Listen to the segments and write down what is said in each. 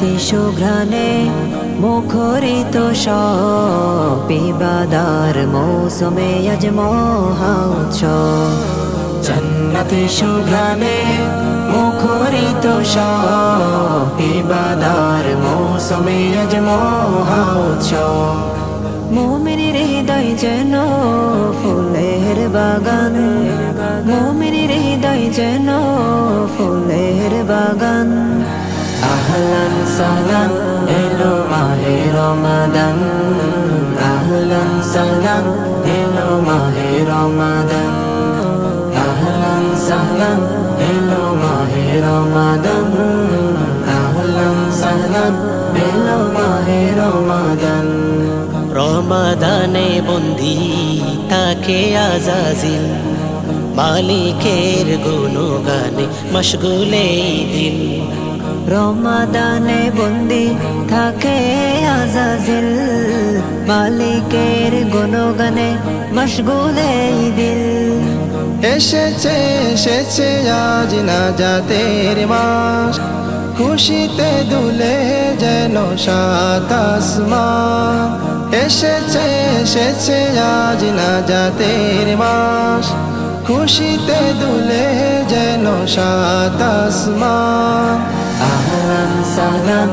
সুঘ্রাণে মুখরিত সব ইবাদার মৌসুমে আজ মহা উৎসব। জন্নতি সুঘ্রাণে মুখরিত সব ইবাদার মৌসুমে আজ মহা উৎসব। মোমিনের হৃদয় যেন ফুলের বাগান। মোমিনের হৃদয় যেন ফুলের বাগান। আহলান সালান এলো মাহে রমাদান। আহলান সালান এলো মাহে রমাদান। আহলান সালান এলো মাহে রমাদান। আহলান সালান এলো মাহে রমাদান। রমাদানে বন্দি তাকে আজাজিল। মালিকের গুণগানে মশগুলে দিল। রমাদানে বন্দি থাকে আজাজিল। মালিকের গুণগানে মশগুলে দিল। এসেছে এসেছে আজ না জাতের মাস। খুশিতে দুলে যেন সাত আসমান। এসেছে এসেছে আজ না জাতের মাস। খুশিতে দুলে যেন সাত আসমান। আহলান সালাম,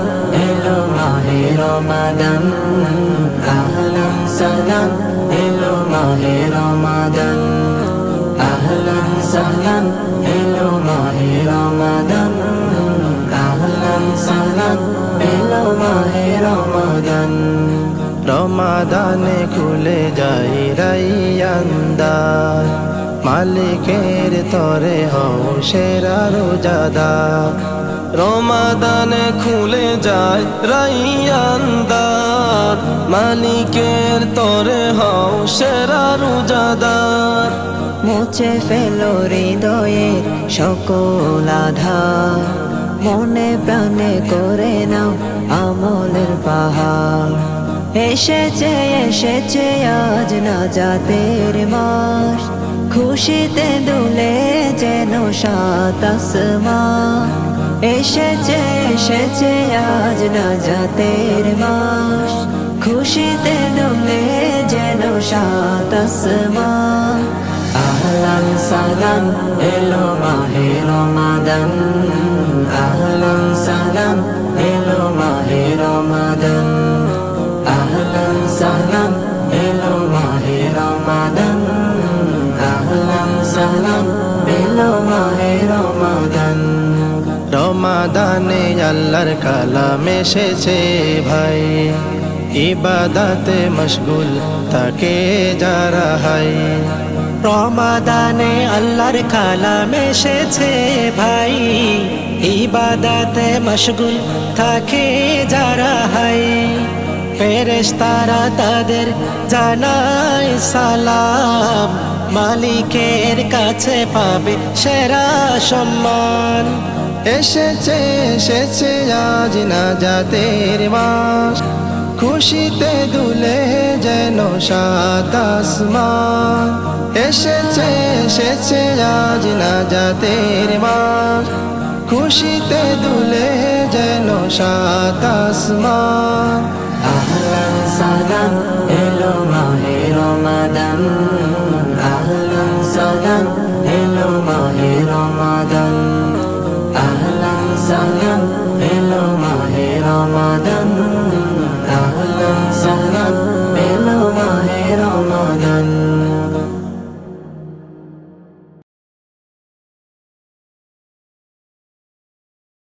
এলো মাহে রমাদান আহলান সালাম, এলো মাহে রমাদান আহলান সালাম, এলো মাহে রমাদান আহলান সালাম, এলো মাহে রমাদান। রমাদানে খুলে যাই রাইয়ান্দার, মালিকের তরে হও সেরা রোজাদার। রমাদানে খুলে যায় রাইয়ান্দার। মালিকের তরে হও সেরা রোজাদার। মুছে ফেলো হৃদয়ের সকল আধার। মনে প্রাণে করে নাও আমলের পাহাড়। এসেছে এসেছে আজ না জাতের মাস। খুশিতে দুলে যেন সাত আসমান। এসেছে এসেছে আজ না জাতের মাস। খুশিতে দুলে যেন সাত আসমান। আহলান সালাম, এলো মাহে রমাদান। আহলান সালাম, এলো মাহে রমাদান। আহলান সালাম, এলো মাহে রমাদান। আহলান সালাম, এলো মাহে রমাদান। রমাদানে আল্লাহর কালাম এসেছে ভাই। ইবাদাতে মশগুল তাকে যারা হাই। রমাদানে আল্লাহর কালাম এসেছে ভাই। ইবাদাতে মশগুল থাকে যারা হাই। ফেরেশতারা তাদের জানায় সালাম। মালিকের কাছে পাবে সেরা সম্মান। এসেছে এসেছে আজ না জাতের মাস খুশিতে দুলে যেন সাত আসমান। এসেছে এসেছে আজ না জাতের মাস খুশিতে দুলে যেন সাত আসমান। সালাম এলো মাহে রমাদান। আহলান সালাম এলো মাহে রমাদান আহলান